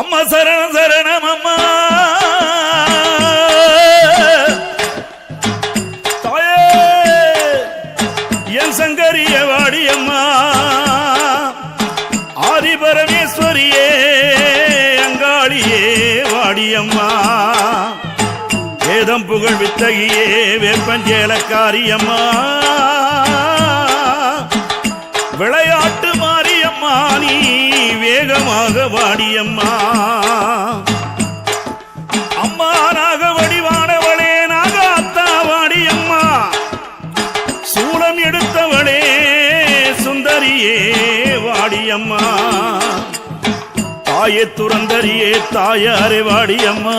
அம்மா சரணம் சரணம் அம்மா. தாயே என் சங்கரிய வாடியம்மா. ஆதி பரமேஸ்வரியே அங்காளியே வாடியம்மா. வேதம் புகழ் வித்தகியே வேப்பஞ்சேலக்காரியம்மா. விளையா வேகமாக வாடியம்மா. அம்மா நாக வடிவானவளே நாக அத்தா வாடியம்மா. சூளம் எடுத்தவளே சுந்தரியே வாடியம்மா. தாயே துறந்தரியே தாயாரே வாடியம்மா.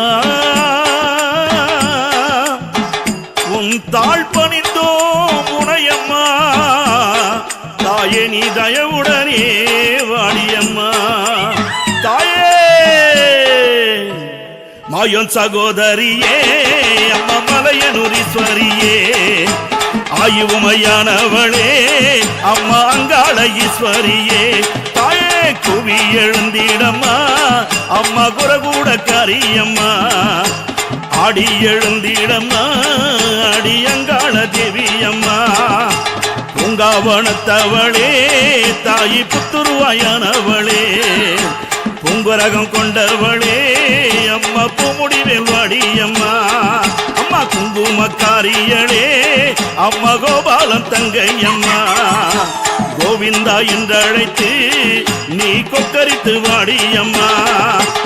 உன் தாழ் பணிந்தோ முனையம்மா தாயே நீ தயவுடனே வாடியம்மா. ஆயோன் சகோதரியே அம்மா மலையனுரீஸ்வரியே. ஆயுமையானவளே அம்மா அங்காள ஈஸ்வரியே தாயே குவி எழுந்திடம்மா அம்மா குரகூட கரியம்மா ஆடி எழுந்திடம்மா அடி அங்காள தேவியம்மா பூங்காவனத்தவளே தாயி புத்துருவாயானவளே. பூங்குரகம் கொண்டவளே அம்மா பூமுடிவேல் வாடியம்மா அம்மா. குங்குமக்காரியளே அம்மா கோபாலம் தங்கையம்மா கோவிந்தா என்றழைத்து நீ கொக்கரித்து வாடியம்மா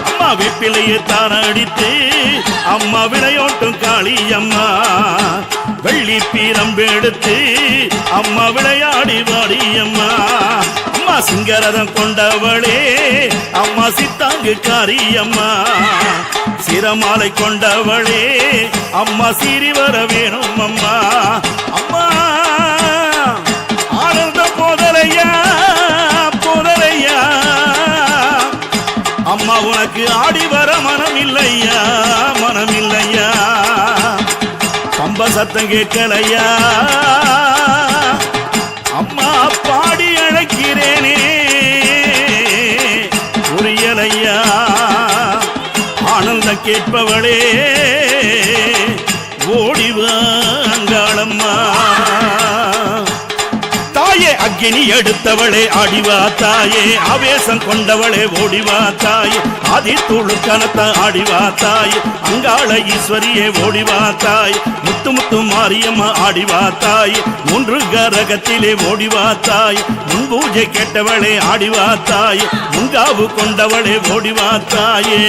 அம்மா. வெப்பிலையை தாரடித்து அம்மா விளையோட்டும் காளியம்மா வெள்ளி பீரம்பெடுத்து அம்மா விளையாடி வாடியம்மா அம்மா. சிங்கரதம் கொண்டவளே. அம்மா சித்தாங்கு காரியம்மா. சிரமாலை கொண்டவளே. அம்மா சீறி வர வேணும் அம்மா அம்மா ஆனந்த போதலையா போதலையா அம்மா உனக்கு ஆடி வர மனம் இல்லையா மனம் இல்லையா பம்ப சத்தம் கேட்கலையா சொல்ல கேட்பவளே? ஓடிவாங்காளம்மா தாயே அக்னி எடுத்தவளே அடிவா தாயே. ஆவேசம் கொண்டவளே ஓடிவா தாயே. ஆதி கனத்த ஆடிவா தாயே. அங்காள ஈஸ்வரியே ஓடிவா தாய். முத்து முத்து மாரியம்மா ஆடிவா தாய். மூன்று கரகத்திலே ஓடிவா தாய். முன் பூஜை கேட்டவளே ஆடிவா தாய். முன்காவு கொண்டவளே ஓடிவா தாயே.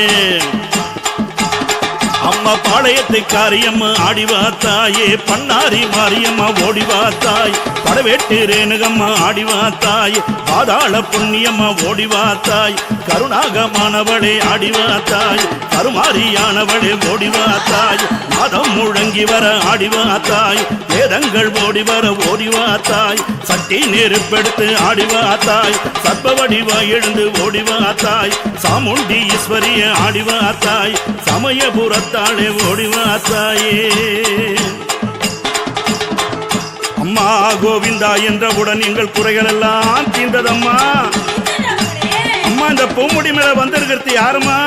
அம்மா பாளையத்தை காரியம் ஆடிவா தாயே. பண்ணாரி மாரியம்மா ஓடிவா தாய். படவேட்டு ரேணுகம்மா ஆடிவா தாய். பாதாள புண்ணியம்மா ஓடிவா தாய். கருணாகமானவளே ஆடிவா தாய். கருமாரியானவளே ஓடிவா தாய். மாதம் முழங்கி வர ஆடிவா தாய். வேதங்கள் ஓடி வர ஓடிவா தாய். சட்டி நெருப்பெடுத்து ஆடிவா சர்ப வடிவாய் எழுந்து ஓடிவா தாய். சாமுண்டி ஈஸ்வரிய ஆடிவா சமயபுரத்து சமயபுரத்தாளே ஓடிவா தாயே அம்மா கோவிந்தா என்றவுடன் எங்கள் குறைகள் எல்லாம் தீர்ந்ததம்மா. அம்மா இந்த பொம்முடி மேல வந்திருக்கிறது யாருமா